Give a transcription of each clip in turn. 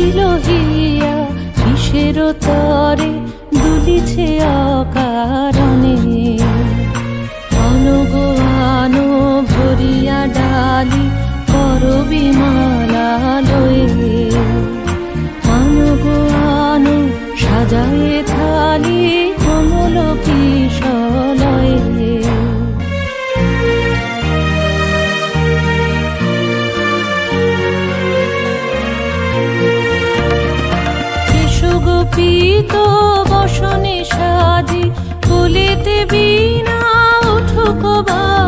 নিখিল হিয়া কিসের তরে দুলিছে অকারণে। অনুগানো ভরিয়া ডালি করবি মালা সুগোপিত বসনে সাজি কুলিতে বিনা উঠুক বাজি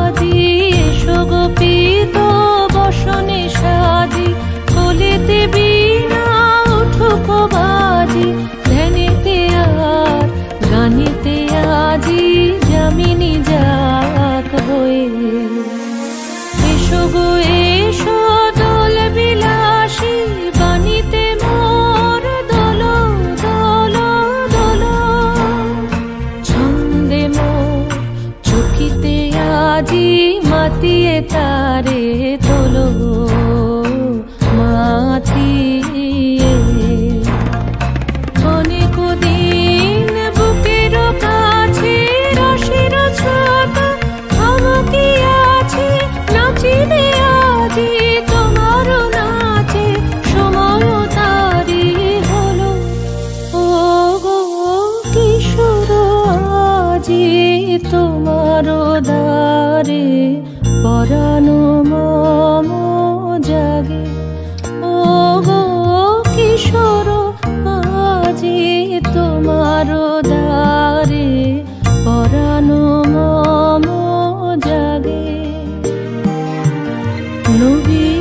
তারে তোলো, মাতিয়ে। অনেক বুকের কাছে রসের তোমার নাচে, সময় তারি কিশোর আজি তোমার দ্বারে পরাণ মম জাগে। কিশোর আজি তোমার দারে পরাণ মম জাগে। নবী